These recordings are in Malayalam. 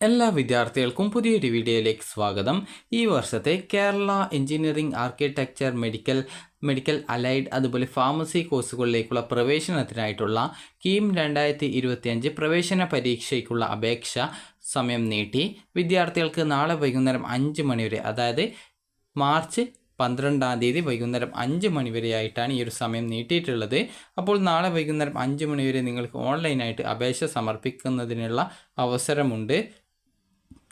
എല്ലാ വിദ്യാർത്ഥികൾക്കും പുതിയൊരു വീഡിയോയിലേക്ക് സ്വാഗതം. ഈ വർഷത്തെ Kerala engineering architecture medical medical allied അതുപോലെ ഫാർമസി കോഴ്സുകളിലേക്കുള്ള പ്രവേശനത്തിനായിട്ടുള്ള കീം രണ്ടായിരത്തി ഇരുപത്തിയഞ്ച് പ്രവേശന പരീക്ഷയ്ക്കുള്ള അപേക്ഷ സമയം നീട്ടി. വിദ്യാർത്ഥികൾക്ക് നാളെ വൈകുന്നേരം അഞ്ച് മണിവരെ അതായത് മാർച്ച് പന്ത്രണ്ടാം തീയതി വൈകുന്നേരം അഞ്ച് മണിവരെയായിട്ടാണ് ഈ ഒരു സമയം നീട്ടിയിട്ടുള്ളത്. അപ്പോൾ നാളെ വൈകുന്നേരം അഞ്ച് മണിവരെ നിങ്ങൾക്ക് ഓൺലൈനായിട്ട് അപേക്ഷ സമർപ്പിക്കുന്നതിനുള്ള അവസരമുണ്ട്.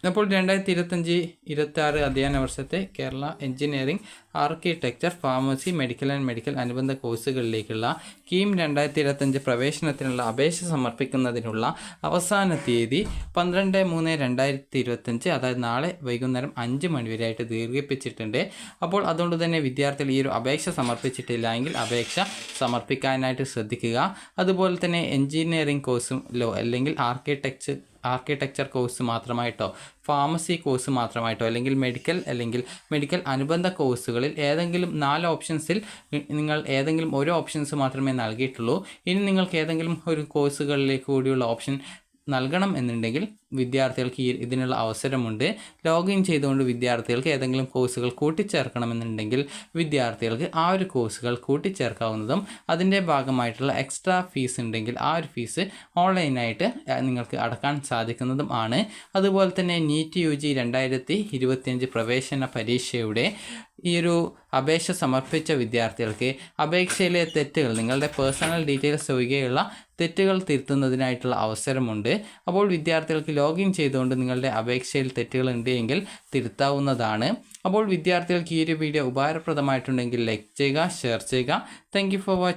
അപ്പോൾ രണ്ടായിരത്തി ഇരുപത്തഞ്ച് ഇരുപത്തി ആറ് അധ്യയന വർഷത്തെ Kerala engineering architecture pharmacy medical and medical അനുബന്ധ കോഴ്സുകളിലേക്കുള്ള കീം രണ്ടായിരത്തി ഇരുപത്തഞ്ച് പ്രവേശനത്തിനുള്ള അപേക്ഷ സമർപ്പിക്കുന്നതിനുള്ള അവസാന തീയതി പന്ത്രണ്ട് മൂന്ന് രണ്ടായിരത്തി ഇരുപത്തഞ്ച് അതായത് നാളെ വൈകുന്നേരം അഞ്ച് മണിവരെയായിട്ട് ദീർഘിപ്പിച്ചിട്ടുണ്ട്. അപ്പോൾ അതുകൊണ്ട് തന്നെ വിദ്യാർത്ഥികൾ ഈ ഒരു അപേക്ഷ സമർപ്പിച്ചിട്ടില്ല എങ്കിൽ അപേക്ഷ സമർപ്പിക്കാനായിട്ട് ശ്രദ്ധിക്കുക. അതുപോലെ തന്നെ എഞ്ചിനീയറിംഗ് കോഴ്സും അല്ലെങ്കിൽ ആർക്കിടെക്ചർ ആർക്കിടെക്ചർ കോഴ്സ് മാത്രമായിട്ടോ ഫാർമസി കോഴ്സ് മാത്രമായിട്ടോ അല്ലെങ്കിൽ മെഡിക്കൽ അല്ലെങ്കിൽ മെഡിക്കൽ അനുബന്ധ കോഴ്സുകളിൽ ഏതെങ്കിലും നാല് ഓപ്ഷൻസിൽ നിങ്ങൾ ഏതെങ്കിലും ഒരു ഓപ്ഷൻസ് മാത്രമേ നൽകിയിട്ടുള്ളൂ. ഇനി നിങ്ങൾക്ക് ഏതെങ്കിലും ഒരു കോഴ്സുകളിലേക്ക് കൂടിയുള്ള ഓപ്ഷൻ നൽകണം എന്നുണ്ടെങ്കിൽ വിദ്യാർത്ഥികൾക്ക് ഈ ഇതിനുള്ള അവസരമുണ്ട്. ലോഗിൻ ചെയ്തുകൊണ്ട് വിദ്യാർത്ഥികൾക്ക് ഏതെങ്കിലും കോഴ്സുകൾ കൂട്ടിച്ചേർക്കണമെന്നുണ്ടെങ്കിൽ വിദ്യാർത്ഥികൾക്ക് ആ ഒരു കോഴ്സുകൾ കൂട്ടിച്ചേർക്കാവുന്നതും അതിന്റെ ഭാഗമായിട്ടുള്ള എക്സ്ട്രാ ഫീസ് ഉണ്ടെങ്കിൽ ആ ഒരു ഫീസ് ഓൺലൈനായിട്ട് നിങ്ങൾക്ക് അടക്കാൻ സാധിക്കുന്നതും ആണ്. അതുപോലെ തന്നെ നീറ്റ് യു ജി രണ്ടായിരത്തി ഇരുപത്തിയഞ്ച് പ്രവേശന പരീക്ഷയുടെ ഈ ഒരു അപേക്ഷ സമർപ്പിച്ച വിദ്യാർത്ഥികൾക്ക് അപേക്ഷയിലെ തെറ്റുകൾ നിങ്ങളുടെ പേഴ്സണൽ ഡീറ്റെയിൽസ് ഒഴികെയുള്ള തെറ്റുകൾ തിരുത്തുന്നതിനായിട്ടുള്ള അവസരമുണ്ട്. അപ്പോൾ വിദ്യാർത്ഥികൾക്ക് ലോഗിൻ ചെയ്തുകൊണ്ട് നിങ്ങളുടെ അപേക്ഷയിൽ തെറ്റുകൾ ഉണ്ട് എങ്കിൽ തിരുത്താവുന്നതാണ്. അപ്പോൾ വിദ്യാർത്ഥികൾക്ക് ഈ ഒരു വീഡിയോ ഉപകാരപ്രദമായിട്ടുണ്ടെങ്കിൽ ലൈക്ക് ചെയ്യുക ഷെയർ ചെയ്യുക. Thank for watching